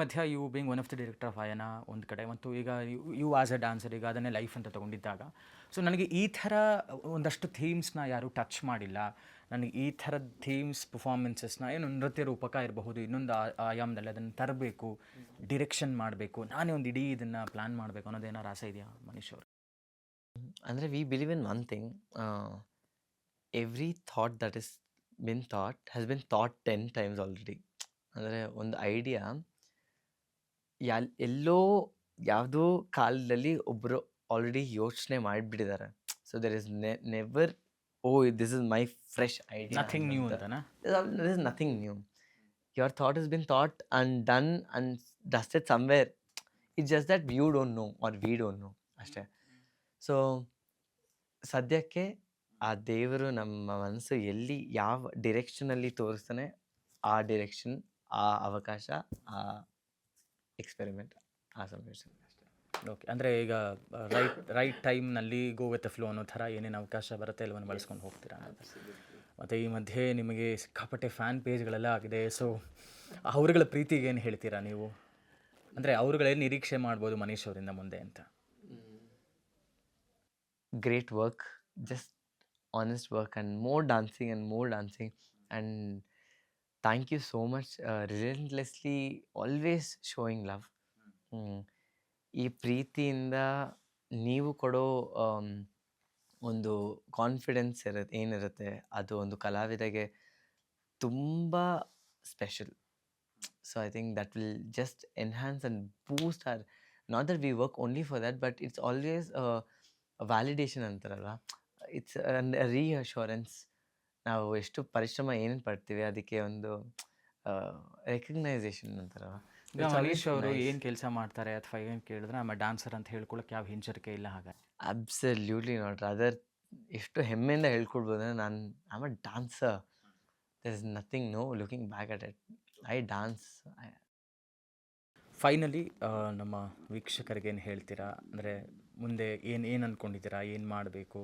ಮಧ್ಯ you being one of the director of Ayana ಒಂದು ಕಡೆ. ಮತ್ತು ಈಗ ಯು ಆಸ್ ಎ ಡ್ಯಾನ್ಸರ್ ಈಗ ಅದನ್ನೇ ಲೈಫ್ ಅಂತ ತಗೊಂಡಿದ್ದಾಗ. ಸೊ ನನಗೆ ಈ ಥರ ಒಂದಷ್ಟು ಥೀಮ್ಸ್ನ ಯಾರೂ ಟಚ್ ಮಾಡಿಲ್ಲ. ನನಗೆ ಈ ಥರದ ಥೀಮ್ಸ್ ಪರ್ಫಾರ್ಮೆನ್ಸಸ್ನ ಏನು ನೃತ್ಯ ರೂಪಕ ಇರಬಹುದು, ಇನ್ನೊಂದು ಆಯಾಮದಲ್ಲಿ ಅದನ್ನು ತರಬೇಕು ಡಿರೆಕ್ಷನ್ ಮಾಡಬೇಕು. ನಾನೇ ಒಂದು ಇಡೀ ಇದನ್ನು ಪ್ಲ್ಯಾನ್ ಮಾಡಬೇಕು ಅನ್ನೋದು ಏನಾರು ಆಸೆ ಇದೆಯಾ ಮನೀಶ್ ಅವರು? ಅಂದರೆ we believe in one thing every thought that is been thought has been thought ten times already ಅಂದರೆ ಒಂದು ಐಡಿಯಾ ಯಾಲ್ ಎಲ್ಲೋ ಯಾವುದೋ ಕಾಲದಲ್ಲಿ ಒಬ್ಬರು ಆಲ್ರೆಡಿ ಯೋಚನೆ ಮಾಡಿಬಿಟ್ಟಿದ್ದಾರೆ so there is never oh this is my fresh idea nothing new ಅಂತನಾ? Is nothing new your thought is been thought and done and dust it somewhere it's just that you don't know or we don't know ಅಷ್ಟೇ. So ಸದ್ಯಕ್ಕೆ ಆ ದೇವರು ನಮ್ಮ ಮನಸ್ಸು ಎಲ್ಲಿ ಯಾವ ಡಿರೆಕ್ಷನಲ್ಲಿ ತೋರಿಸ್ತಾನೆ ಆ ಡಿರೆಕ್ಷನ್ ಆ ಅವಕಾಶ ಆ ಎಕ್ಸ್ಪೆರಿಮೆಂಟ್ ಆ ಸನ್ನಿವೇಶ ಓಕೆ ಅಂದರೆ ಈಗ ರೈಟ್ ರೈಟ್ ಟೈಮ್ನಲ್ಲಿ ಗೋ ವಿತ್ ಫ್ಲೋ ಅನ್ನೋ ಥರ ಏನೇನು ಅವಕಾಶ ಬರುತ್ತೆ ಎಲ್ಲವನ್ನು ಬಳಸ್ಕೊಂಡು ಹೋಗ್ತೀರಾ ಮತ್ತು ಈ ಮಧ್ಯೆ ನಿಮಗೆ ಸಿಕ್ಕಾಪಟ್ಟೆ ಫ್ಯಾನ್ ಪೇಜ್ಗಳೆಲ್ಲ ಆಗಿದೆ. ಸೊ ಅವರುಗಳ ಪ್ರೀತಿಗೆ ಏನು ಹೇಳ್ತೀರಾ ನೀವು? ಅಂದರೆ ಅವ್ರುಗಳೇನು ನಿರೀಕ್ಷೆ ಮಾಡ್ಬೋದು ಮನೀಶ್ ಅವರಿಂದ ಮುಂದೆ ಅಂತ. Great work just honest work and more dancing and more dancing and thank you so much uh, relentlessly always showing love. Hmm. ಈ ಪ್ರೀತಿಯಿಂದ ನೀವು ಕೊಡೋ ಆಮ್, ಒಂದು ಕಾನ್ಫಿಡೆನ್ಸ್ ಇರುತ್ತೆ ಏನಿರುತ್ತೆ ಅದು ಒಂದು ಕಲಾವಿದಗೆ ತುಂಬ special so I think that will just enhance and boost or not that we work only for that but it's always validation ಅಂತಾರಲ್ಲ ಇಟ್ಸ್ ರೀಅಶ್ಯೂರೆನ್ಸ್ ನಾವು ಎಷ್ಟು ಪರಿಶ್ರಮ ಏನೇನು ಪಡ್ತೀವಿ ಅದಕ್ಕೆ ಒಂದು ರೆಕಗ್ನೈಸೇಷನ್ ಅಂತಾರ ಮನೀಶ್ ಅವರು ಏನು ಕೆಲಸ ಮಾಡ್ತಾರೆ ಅಥವಾ ಏನು ಕೇಳಿದ್ರೆ ಆಮೇಲೆ ಡ್ಯಾನ್ಸರ್ ಅಂತ ಹೇಳ್ಕೊಳಕ್ಕೆ ಯಾವ ಹಿಂಜರಿಕೆ ಇಲ್ಲ ಹಾಗೆ. ಅಬ್ಸಲ್ಯೂಟ್ಲಿ ನೋಡ್ರಿ ಅದರ್ ಎಷ್ಟು ಹೆಮ್ಮೆಯಿಂದ ಹೇಳ್ಕೊಡ್ಬೋದು ಅಂದರೆ ನಾನು am a dancer there is nothing no looking back at it I dance finally ನಮ್ಮ ವೀಕ್ಷಕರಿಗೆ ಏನು ಹೇಳ್ತೀರಾ? ಅಂದರೆ ಮುಂದೆ ಏನು ಏನು ಅಂದ್ಕೊಂಡಿದ್ದೀರಾ ಏನು ಮಾಡಬೇಕು?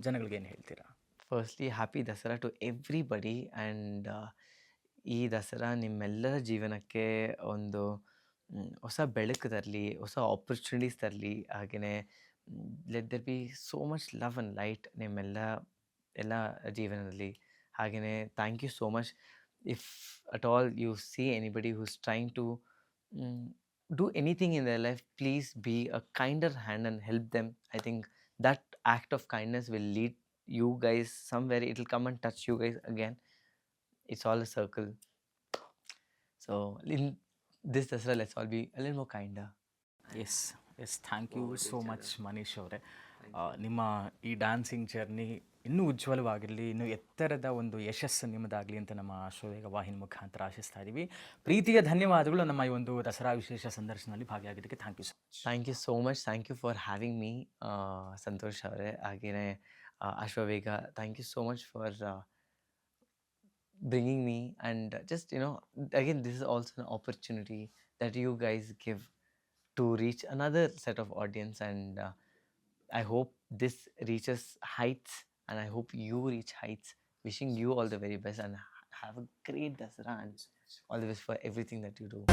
ಜನಗಳಿಗೆ ಏನು ಹೇಳ್ತೀರಾ? Firstly happy Dasara to everybody and ಈ ದಸರಾ ನಿಮ್ಮೆಲ್ಲರ ಜೀವನಕ್ಕೆ ಒಂದು ಮ್, ಹೊಸ ಬೆಳಕು ತರಲಿ ಹೊಸ ಆಪರ್ಚುನಿಟೀಸ್ ತರಲಿ ಹಾಗೆಯೇ let there be so much love and light ನಿಮ್ಮೆಲ್ಲ ಎಲ್ಲ ಜೀವನದಲ್ಲಿ ಹಾಗೆಯೇ thank you so much if at all you see anybody who's trying to do anything in their life, please be a kinder hand and help them. I think that act of kindness will lead you guys somewhere. It'll come and touch you guys again. It's all a circle. So in this Dasara, let's all be a little more kinder. Yes yes thank you so much Manish ಅವರೇ ನಿಮ್ಮ ಈ dancing journey ಇನ್ನೂ ಉಜ್ವಲವಾಗಿರಲಿ ಇನ್ನೂ ಎತ್ತರದ ಒಂದು ಯಶಸ್ಸು ನಿಮ್ಮದಾಗಲಿ ಅಂತ ನಮ್ಮ ಅಶ್ವವೇಗ ವಾಹಿನಿ ಮುಖಾಂತರ ಆಶಿಸ್ತಾ ಇದ್ದೀವಿ ಪ್ರೀತಿಯ ಧನ್ಯವಾದಗಳು ನಮ್ಮ ಈ ಒಂದು ದಸರಾ ವಿಶೇಷ ಸಂದರ್ಶನದಲ್ಲಿ ಭಾಗಿಯಾಗಿದ್ದಕ್ಕೆ thank you so Thank you so much. Thank you for having me, uh, thank you so much for uh, bringing me. And just, you know, again, this is also an opportunity that you guys give to reach another set of audience. And uh, I hope this reaches heights and I hope you reach heights. Wishing you all the very best and have a great Dasara and all the best for everything that you do.